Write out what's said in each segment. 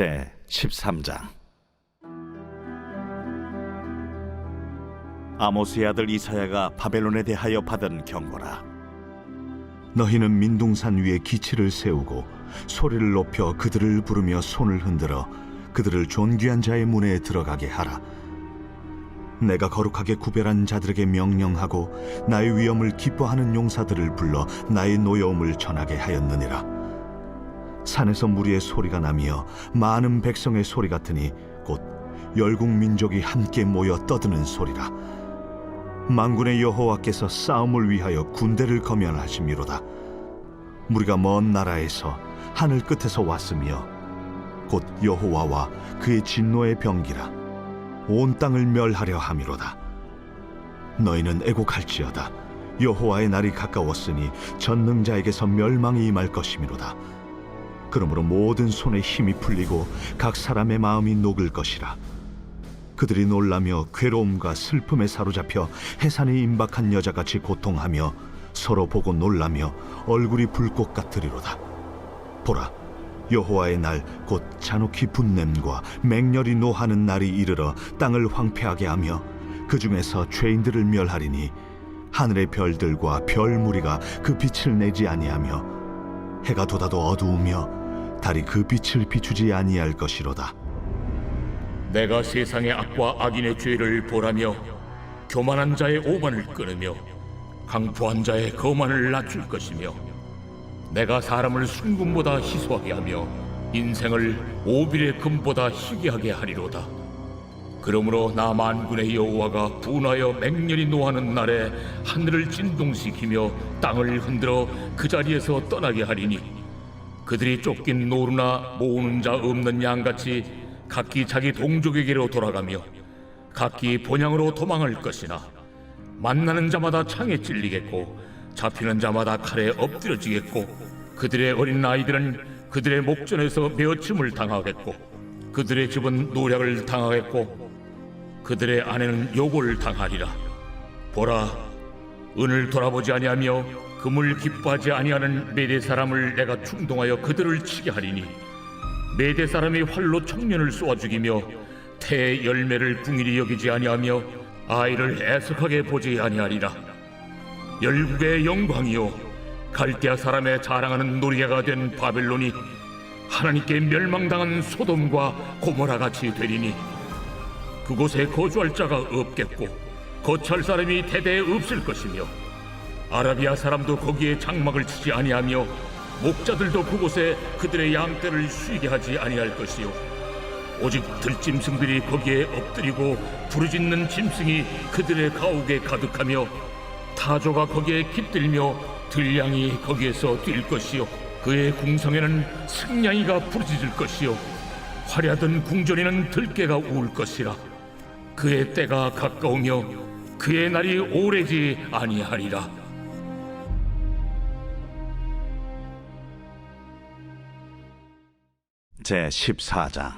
제 13장 아모스의 아들 이사야가 바벨론에 대하여 받은 경고라 너희는 민둥산 위에 기치를 세우고 소리를 높여 그들을 부르며 손을 흔들어 그들을 존귀한 자의 문에 들어가게 하라. 내가 거룩하게 구별한 자들에게 명령하고 나의 위엄을 기뻐하는 용사들을 불러 나의 노여움을 전하게 하였느니라. 산에서 무리의 소리가 나며 많은 백성의 소리 같으니 곧 열국 민족이 함께 모여 떠드는 소리라. 만군의 여호와께서 싸움을 위하여 군대를 거면하심이로다. 무리가 먼 나라에서 하늘 끝에서 왔으며 곧 여호와와 그의 진노의 병기라. 온 땅을 멸하려 함이로다. 너희는 애곡할지어다. 여호와의 날이 가까웠으니 전능자에게서 멸망이 임할 것이미로다. 그러므로 모든 손에 힘이 풀리고 각 사람의 마음이 녹을 것이라. 그들이 놀라며 괴로움과 슬픔에 사로잡혀 해산이 임박한 여자같이 고통하며 서로 보고 놀라며 얼굴이 불꽃 같으리로다. 보라, 여호와의 날 곧 잔혹히 분냄과 맹렬히 노하는 날이 이르러 땅을 황폐하게 하며 그 중에서 죄인들을 멸하리니 하늘의 별들과 별 무리가 그 빛을 내지 아니하며 해가 돋아도 어두우며 달이 그 빛을 비추지 아니할 것이로다. 내가 세상의 악과 악인의 죄를 보라며 교만한 자의 오만을 끊으며 강포한 자의 거만을 낮출 것이며 내가 사람을 순금보다 희소하게 하며 인생을 오빌의 금보다 희귀하게 하리로다 그러므로 나 만군의 여호와가 분하여 맹렬히 노하는 날에 하늘을 진동시키며 땅을 흔들어 그 자리에서 떠나게 하리니 그들이 쫓긴 노루나 모으는 자 없는 양같이 각기 자기 동족에게로 돌아가며 각기 본향으로 도망할 것이나 만나는 자마다 창에 찔리겠고 잡히는 자마다 칼에 엎드려지겠고 그들의 어린 아이들은 그들의 목전에서 베어침을 당하겠고 그들의 집은 노략을 당하겠고 그들의 아내는 욕을 당하리라. 보라 은을 돌아보지 아니하며 금을 기뻐하지 아니하는 메대 사람을 내가 충동하여 그들을 치게 하리니 메대 사람이 활로 청년을 쏘아 죽이며 태의 열매를 궁일이 여기지 아니하며 아이를 애석하게 보지 아니하리라. 열국의 영광이요. 갈대아 사람의 자랑하는 노리개가 된 바벨론이 하나님께 멸망당한 소돔과 고모라 같이 되리니 그곳에 거주할 자가 없겠고 거처할 사람이 대대에 없을 것이며 아라비아 사람도 거기에 장막을 치지 아니하며 목자들도 그곳에 그들의 양떼를 쉬게 하지 아니할 것이요. 오직 들짐승들이 거기에 엎드리고 부르짖는 짐승이 그들의 가옥에 가득하며 타조가 거기에 깃들며 들량이 거기에서 뛸 것이요. 그의 궁성에는 승냥이가 부르짖을 것이요. 화려하던 궁전에는 들깨가 울 것이라. 그의 때가 가까우며 그의 날이 오래지 아니하리라 제 14장.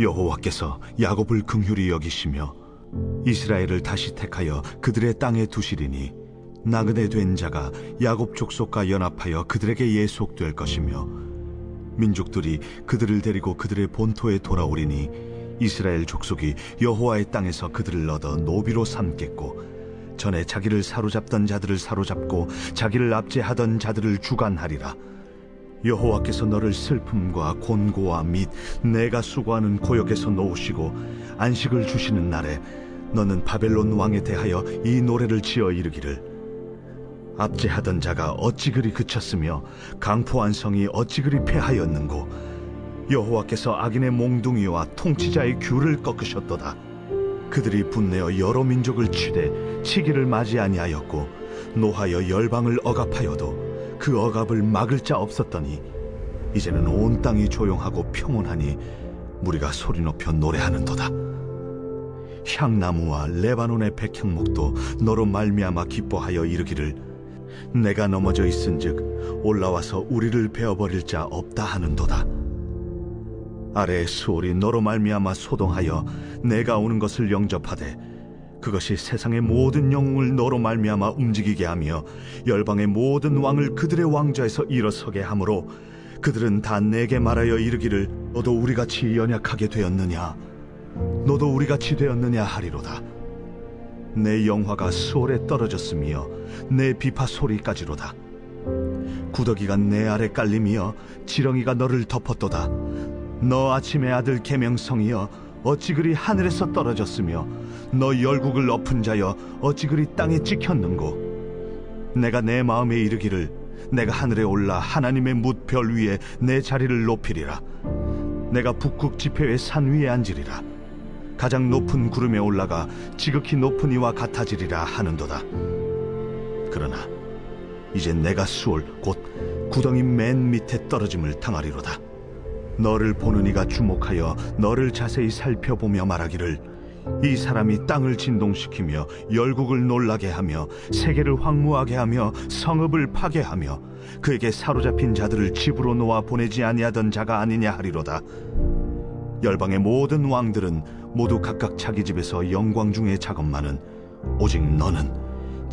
여호와께서 야곱을 긍휼히 여기시며 이스라엘을 다시 택하여 그들의 땅에 두시리니 나그네 된 자가 야곱 족속과 연합하여 그들에게 예속될 것이며 민족들이 그들을 데리고 그들의 본토에 돌아오리니 이스라엘 족속이 여호와의 땅에서 그들을 얻어 노비로 삼겠고 전에 자기를 사로잡던 자들을 사로잡고 자기를 압제하던 자들을 주관하리라. 여호와께서 너를 슬픔과 곤고와 및 내가 수고하는 고역에서 놓으시고 안식을 주시는 날에 너는 바벨론 왕에 대하여 이 노래를 지어 이르기를. 압제하던 자가 어찌 그리 그쳤으며 강포한 성이 어찌 그리 패하였는고. 여호와께서 악인의 몽둥이와 통치자의 귤을 꺾으셨도다 그들이 분내어 여러 민족을 치되 치기를 맞이 아니하였고 노하여 열방을 억압하여도 그 억압을 막을 자 없었더니 이제는 온 땅이 조용하고 평온하니 우리가 소리 높여 노래하는도다. 향나무와 레바논의 백향목도 너로 말미암아 기뻐하여 이르기를 내가 넘어져 있은즉 올라와서 우리를 베어버릴 자 없다 하는도다. 아래의 수월이 너로 말미암아 소동하여 내가 오는 것을 영접하되 그것이 세상의 모든 영웅을 너로 말미암아 움직이게 하며 열방의 모든 왕을 그들의 왕좌에서 일어서게 하므로 그들은 다 내게 말하여 이르기를 너도 우리같이 연약하게 되었느냐? 너도 우리같이 되었느냐 하리로다. 내 영화가 수월에 떨어졌으며 내 비파 소리까지로다. 구더기가 내 아래 깔림이여 지렁이가 너를 덮었도다 너 아침의 아들 계명성이여 어찌 그리 하늘에서 떨어졌으며 너 열국을 엎은 자여 어찌 그리 땅에 찍혔는고? 내가 내 마음에 이르기를 내가 하늘에 올라 하나님의 뭇별 위에 내 자리를 높이리라. 내가 북극 지폐의 산 위에 앉으리라. 가장 높은 구름에 올라가 지극히 높은 이와 같아지리라 하는도다. 그러나 이제 내가 수월 곧 구덩이 맨 밑에 떨어짐을 당하리로다. 너를 보는 이가 주목하여 너를 자세히 살펴보며 말하기를 이 사람이 땅을 진동시키며 열국을 놀라게 하며 세계를 황무하게 하며 성읍을 파괴하며 그에게 사로잡힌 자들을 집으로 놓아 보내지 아니하던 자가 아니냐 하리로다. 열방의 모든 왕들은 모두 각각 자기 집에서 영광 중에 작업만은 오직 너는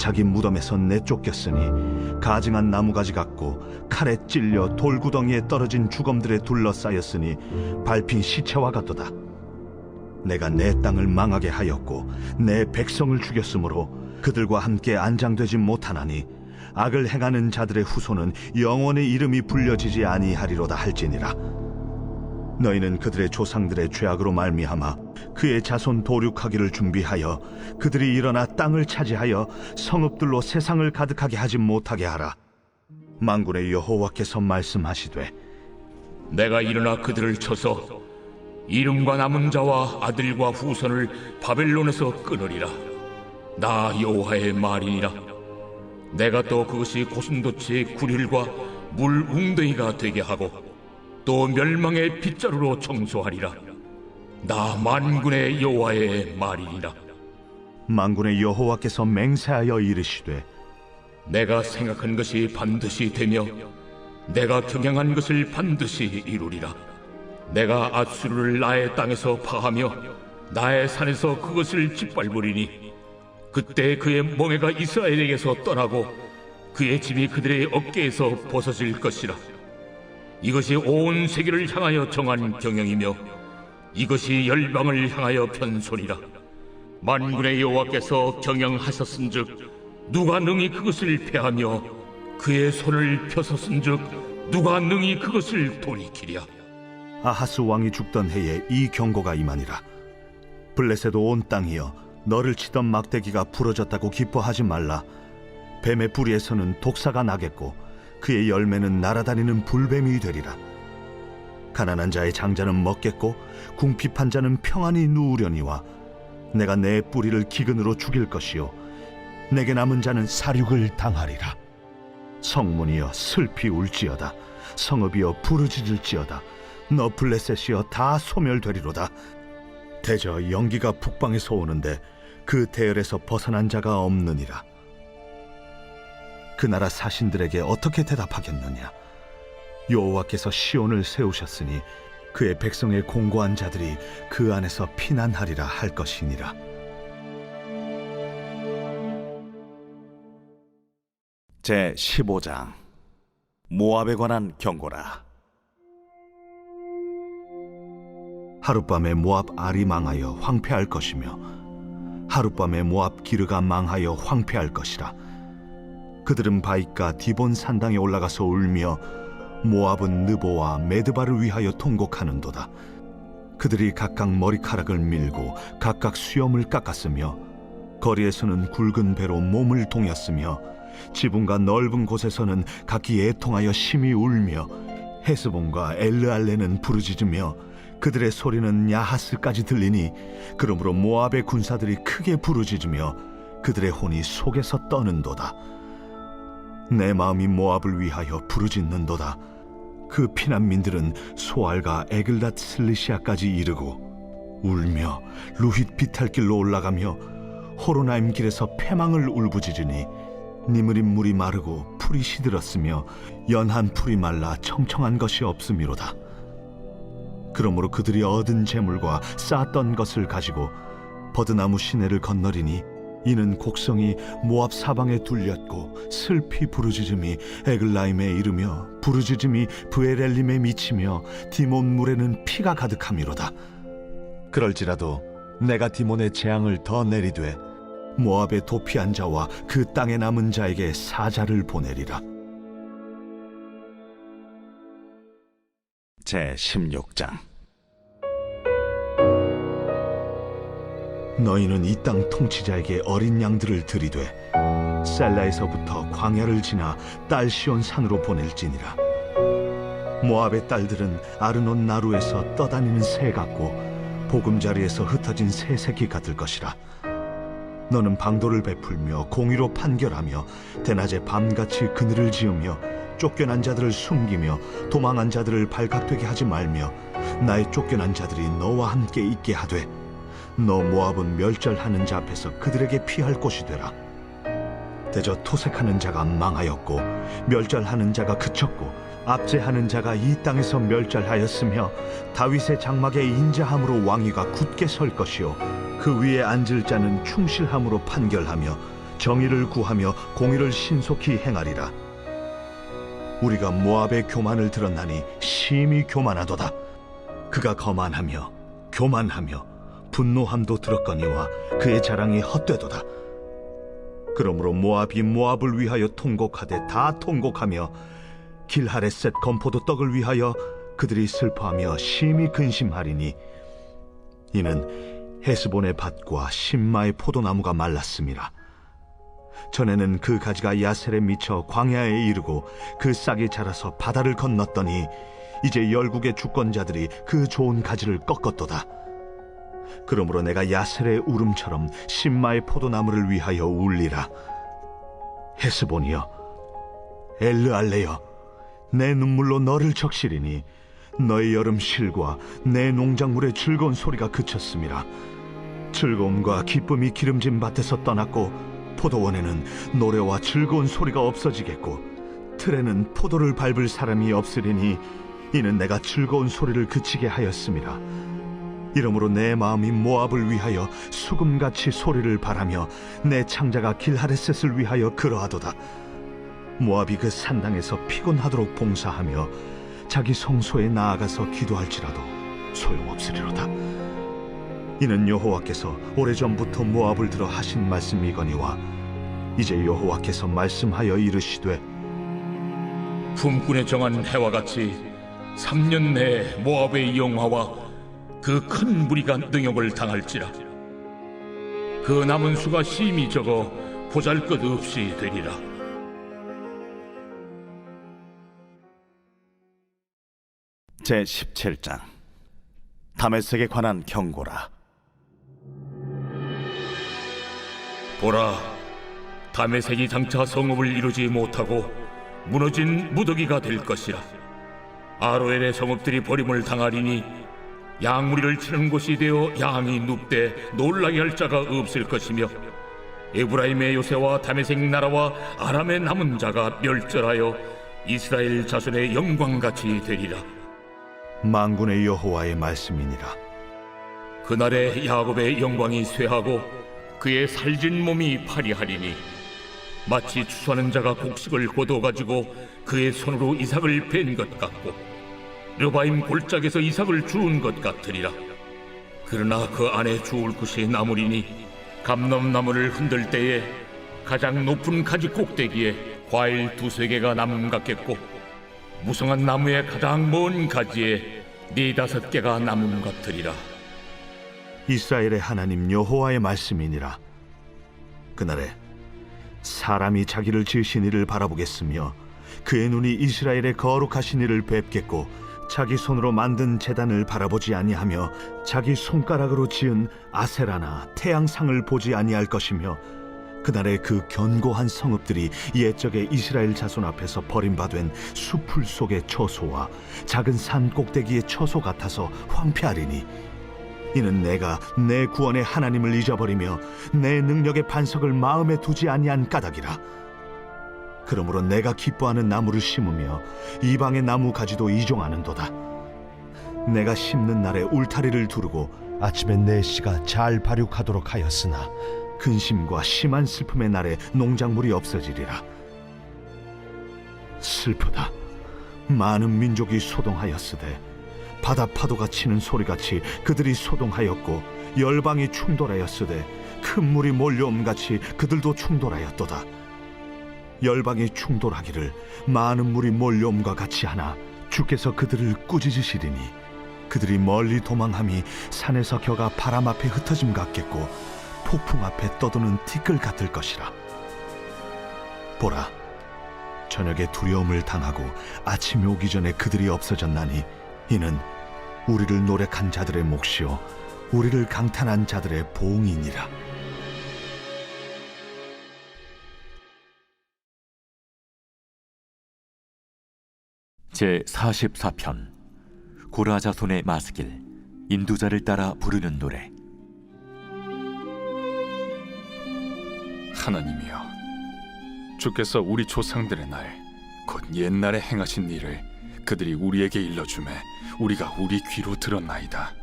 자기 무덤에서 내쫓겼으니 가증한 나무가지 같고 칼에 찔려 돌구덩이에 떨어진 주검들에 둘러싸였으니 밟힌 시체와 같도다. 내가 내 땅을 망하게 하였고 내 백성을 죽였으므로 그들과 함께 안장되지 못하나니 악을 행하는 자들의 후손은 영원히 이름이 불려지지 아니하리로다 할지니라. 너희는 그들의 조상들의 죄악으로 말미암아 그의 자손 도륙하기를 준비하여 그들이 일어나 땅을 차지하여 성읍들로 세상을 가득하게 하지 못하게 하라. 만군의 여호와께서 말씀하시되 내가 일어나 그들을 쳐서 이름과 남은 자와 아들과 후손을 바벨론에서 끊으리라. 나 여호와의 말이니라. 내가 또 그것이 고슴도치의 구릴과 물 웅덩이가 되게 하고 또 멸망의 빗자루로 청소하리라. 나 만군의 여호와의 말이니라. 만군의 여호와께서 맹세하여 이르시되 내가 생각한 것이 반드시 되며 내가 경영한 것을 반드시 이루리라. 내가 아수르를 나의 땅에서 파하며 나의 산에서 그것을 짓밟으리니 그때 그의 멍에가 이스라엘에게서 떠나고 그의 집이 그들의 어깨에서 벗어질 것이라. 이것이 온 세계를 향하여 정한 경영이며 이것이 열방을 향하여 편손이라. 만군의 여호와께서 경영하셨은즉 누가 능히 그것을 패하며 그의 손을 펴섰은즉 누가 능히 그것을 돌이키랴. 아하스 왕이 죽던 해에 이 경고가 임하니라. 블레셋 온 땅이여 너를 치던 막대기가 부러졌다고 기뻐하지 말라. 뱀의 뿌리에서는 독사가 나겠고 그의 열매는 날아다니는 불뱀이 되리라. 가난한 자의 장자는 먹겠고 궁핍한 자는 평안히 누우려니와 내가 내 뿌리를 기근으로 죽일 것이요 내게 남은 자는 사륙을 당하리라. 성문이여 슬피 울지어다. 성읍이여 부르짖을지어다. 너 블레셋이여 다 소멸되리로다. 대저 연기가 북방에서 오는데 그 대열에서 벗어난 자가 없느니라. 그 나라 사신들에게 어떻게 대답하겠느냐? 여호와께서 시온을 세우셨으니 그의 백성의 공고한 자들이 그 안에서 피난하리라 할 것이니라. 제 15장 모압에 관한 경고라 하룻밤에 모압 알이 망하여 황폐할 것이며 하룻밤에 모압 기르가 망하여 황폐할 것이라 그들은 바이가 디본 산당에 올라가서 울며 모압은 느보와 메드바를 위하여 통곡하는도다. 그들이 각각 머리카락을 밀고 각각 수염을 깎았으며 거리에서는 굵은 배로 몸을 동였으며 지붕과 넓은 곳에서는 각기 애통하여 심히 울며 헤스본과 엘르알레는 부르짖으며 그들의 소리는 야하스까지 들리니 그러므로 모압의 군사들이 크게 부르짖으며 그들의 혼이 속에서 떠는도다 내 마음이 모압을 위하여 부르짖는도다 그 피난민들은 소알과 에글닷 슬리시아까지 이르고 울며 루힛 비탈길로 올라가며 호로나임 길에서 패망을 울부짖으니 니므린 물이 마르고 풀이 시들었으며 연한 풀이 말라 청청한 것이 없음이로다. 그러므로 그들이 얻은 재물과 쌓았던 것을 가지고 버드나무 시내를 건너리니 이는 곡성이 모압 사방에 둘렸고 슬피 부르짖음이 에글라임에 이르며 부르짖음이 브에렐림에 미치며 디몬 물에는 피가 가득함이로다. 그럴지라도 내가 디몬의 재앙을 더 내리되 모압의 도피한 자와 그 땅에 남은 자에게 사자를 보내리라. 제 16장 너희는 이 땅 통치자에게 어린 양들을 들이되 셀라에서부터 광야를 지나 딸시온 산으로 보낼지니라. 모압의 딸들은 아르논 나루에서 떠다니는 새 같고 보금자리에서 흩어진 새 새끼 같을 것이라. 너는 방도를 베풀며 공의로 판결하며 대낮에 밤같이 그늘을 지으며 쫓겨난 자들을 숨기며 도망한 자들을 발각되게 하지 말며 나의 쫓겨난 자들이 너와 함께 있게 하되 너 모압은 멸절하는 자 앞에서 그들에게 피할 곳이 되라. 대저 토색하는 자가 망하였고 멸절하는 자가 그쳤고 압제하는 자가 이 땅에서 멸절하였으며 다윗의 장막에 인자함으로 왕위가 굳게 설 것이요 그 위에 앉을 자는 충실함으로 판결하며 정의를 구하며 공의를 신속히 행하리라. 우리가 모압의 교만을 들었나니 심히 교만하도다. 그가 거만하며 교만하며 분노함도 들었거니와 그의 자랑이 헛되도다. 그러므로 모압이 모압을 위하여 통곡하되 다 통곡하며 길하레셋 건포도 떡을 위하여 그들이 슬퍼하며 심히 근심하리니 이는 헤스본의 밭과 신마의 포도나무가 말랐습니다. 전에는 그 가지가 야셀에 미쳐 광야에 이르고 그 싹이 자라서 바다를 건넜더니 이제 열국의 주권자들이 그 좋은 가지를 꺾었도다. 그러므로 내가 야셀의 울음처럼 신마의 포도나무를 위하여 울리라. 헤스본이여, 엘르알레여, 내 눈물로 너를 적시리니 너의 여름 실과 내 농작물의 즐거운 소리가 그쳤습니다. 즐거움과 기쁨이 기름진 밭에서 떠났고 포도원에는 노래와 즐거운 소리가 없어지겠고 틀에는 포도를 밟을 사람이 없으리니 이는 내가 즐거운 소리를 그치게 하였습니다. 이러므로 내 마음이 모압을 위하여 수금같이 소리를 바라며 내 창자가 길하레셋을 위하여 그러하도다. 모압이 그 산당에서 피곤하도록 봉사하며 자기 성소에 나아가서 기도할지라도 소용없으리로다. 이는 여호와께서 오래전부터 모압을 들어 하신 말씀이거니와 이제 여호와께서 말씀하여 이르시되 품꾼에 정한 해와 같이 3년 내에 모압의 영화와 그 큰 무리가 능욕을 당할지라. 그 남은 수가 심히 적어 보잘것없이 되리라. 제 17장. 다메섹에 관한 경고라. 보라 다메섹이 장차 성읍을 이루지 못하고 무너진 무더기가 될 것이라. 아로엘의 성읍들이 버림을 당하리니 양무리를 치는 곳이 되어 양이 눕되 놀라게 할 자가 없을 것이며 에브라임의 요새와 다메섹 나라와 아람의 남은 자가 멸절하여 이스라엘 자손의 영광같이 되리라 만군의 여호와의 말씀이니라. 그날에 야곱의 영광이 쇠하고 그의 살진 몸이 파리하리니 마치 추수하는 자가 곡식을 거둬 가지고 그의 손으로 이삭을 벤것 같고 르바임 골짜기에서 이삭을 주운 것 같으리라 그러나 그 안에 주울 것이 나무리니 감넘나무를 흔들 때에 가장 높은 가지 꼭대기에 과일 두세 개가 남음 같겠고 무성한 나무의 가장 먼 가지에 네 다섯 개가 남음 같으리라 이스라엘의 하나님 여호와의 말씀이니라. 그날에 사람이 자기를 지으신 이를 바라보겠으며 그의 눈이 이스라엘의 거룩하신 이를 뵙겠고 자기 손으로 만든 재단을 바라보지 아니하며 자기 손가락으로 지은 아세라나 태양상을 보지 아니할 것이며 그날에 그 견고한 성읍들이 옛적의 이스라엘 자손 앞에서 버림받은 수풀 속의 처소와 작은 산 꼭대기의 처소 같아서 황폐하리니 이는 내가 내 구원의 하나님을 잊어버리며 내 능력의 반석을 마음에 두지 아니한 까닭이라. 그러므로 내가 기뻐하는 나무를 심으며 이방의 나무 가지도 이종하는도다. 내가 심는 날에 울타리를 두르고 아침에 내 씨가 잘 발육하도록 하였으나 근심과 심한 슬픔의 날에 농작물이 없어지리라. 슬프다. 많은 민족이 소동하였으되 바다 파도가 치는 소리같이 그들이 소동하였고 열방이 충돌하였으되 큰 물이 몰려옴 같이 그들도 충돌하였도다. 열방이 충돌하기를 많은 물이 몰려옴과 같이 하나 주께서 그들을 꾸짖으시리니 그들이 멀리 도망함이 산에서 겨가 바람 앞에 흩어짐 같겠고 폭풍 앞에 떠도는 티끌 같을 것이라. 보라, 저녁에 두려움을 당하고 아침이 오기 전에 그들이 없어졌나니 이는 우리를 노력한 자들의 몫이요 우리를 강탄한 자들의 보응이니라. 제 44편 고라 자손의 마스길 인도자를 따라 부르는 노래. 하나님이여 주께서 우리 조상들의 날 곧 옛날에 행하신 일을 그들이 우리에게 일러주매 우리가 우리 귀로 들었나이다.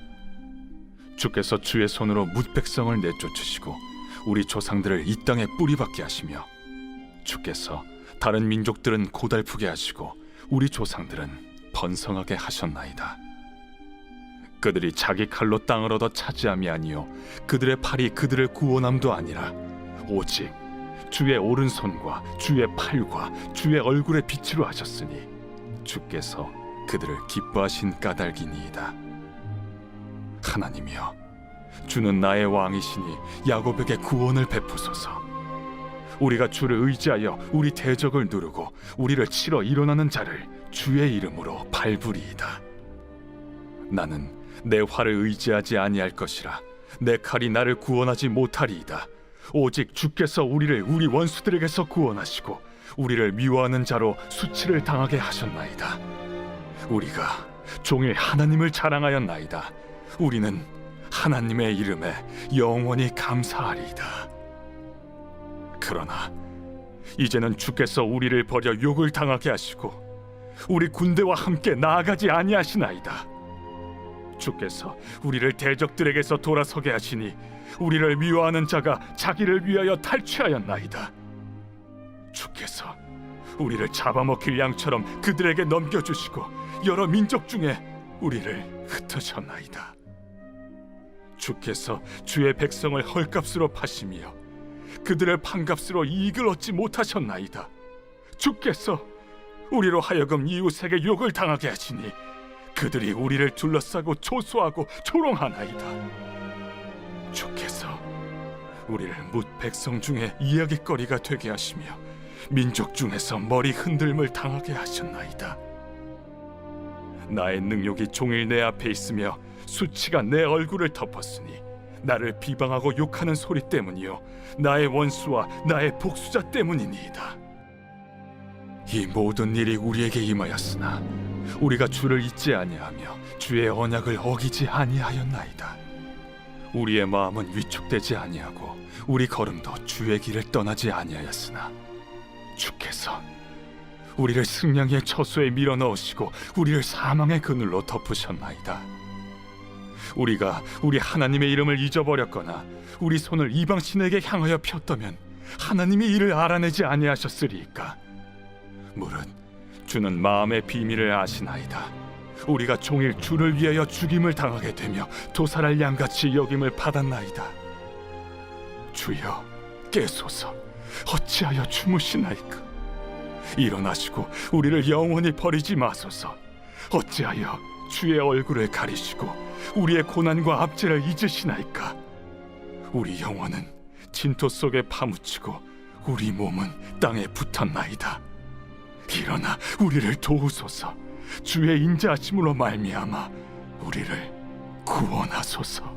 주께서 주의 손으로 뭇 백성을 내쫓으시고 우리 조상들을 이 땅에 뿌리박게 하시며 주께서 다른 민족들은 고달프게 하시고 우리 조상들은 번성하게 하셨나이다 그들이 자기 칼로 땅을 얻어 차지함이 아니요 그들의 팔이 그들을 구원함도 아니라 오직 주의 오른손과 주의 팔과 주의 얼굴의 빛으로 하셨으니 주께서 그들을 기뻐하신 까닭이니이다. 하나님이여, 주는 나의 왕이시니 야곱에게 구원을 베푸소서. 우리가 주를 의지하여 우리 대적을 누르고 우리를 치러 일어나는 자를 주의 이름으로 밟으리이다. 나는 내 활을 의지하지 아니할 것이라 내 칼이 나를 구원하지 못하리이다. 오직 주께서 우리를 우리 원수들에게서 구원하시고 우리를 미워하는 자로 수치를 당하게 하셨나이다. 우리가 종일 하나님을 자랑하였나이다. 우리는 하나님의 이름에 영원히 감사하리이다. 그러나 이제는 주께서 우리를 버려 욕을 당하게 하시고 우리 군대와 함께 나아가지 아니하시나이다. 주께서 우리를 대적들에게서 돌아서게 하시니 우리를 미워하는 자가 자기를 위하여 탈취하였나이다. 주께서 우리를 잡아먹힐 양처럼 그들에게 넘겨주시고 여러 민족 중에 우리를 흩으셨나이다. 주께서 주의 백성을 헐값으로 파시며 그들을 판값으로 이익을 얻지 못하셨나이다. 주께서 우리로 하여금 이웃에게 욕을 당하게 하시니 그들이 우리를 둘러싸고 조소하고 조롱하나이다. 주께서 우리를 뭇 백성 중에 이야기거리가 되게 하시며 민족 중에서 머리 흔들림을 당하게 하셨나이다. 나의 능력이 종일 내 앞에 있으며 수치가 내 얼굴을 덮었으니 나를 비방하고 욕하는 소리 때문이요 나의 원수와 나의 복수자 때문이니이다. 이 모든 일이 우리에게 임하였으나 우리가 주를 잊지 아니하며 주의 언약을 어기지 아니하였나이다. 우리의 마음은 위축되지 아니하고 우리 걸음도 주의 길을 떠나지 아니하였으나 주께서 우리를 승량의 처소에 밀어 넣으시고 우리를 사망의 그늘로 덮으셨나이다. 우리가 우리 하나님의 이름을 잊어버렸거나 우리 손을 이방 신에게 향하여 폈다면 하나님이 이를 알아내지 아니하셨으리이까. 물은 주는 마음의 비밀을 아시나이다. 우리가 종일 주를 위하여 죽임을 당하게 되며 도살할 양같이 여김을 받았나이다. 주여 깨소서 어찌하여 주무시나이까? 일어나시고 우리를 영원히 버리지 마소서. 어찌하여 주의 얼굴을 가리시고 우리의 고난과 압제를 잊으시나이까? 우리 영혼은 진토 속에 파묻히고 우리 몸은 땅에 붙었나이다. 일어나 우리를 도우소서. 주의 인자하심으로 말미암아 우리를 구원하소서.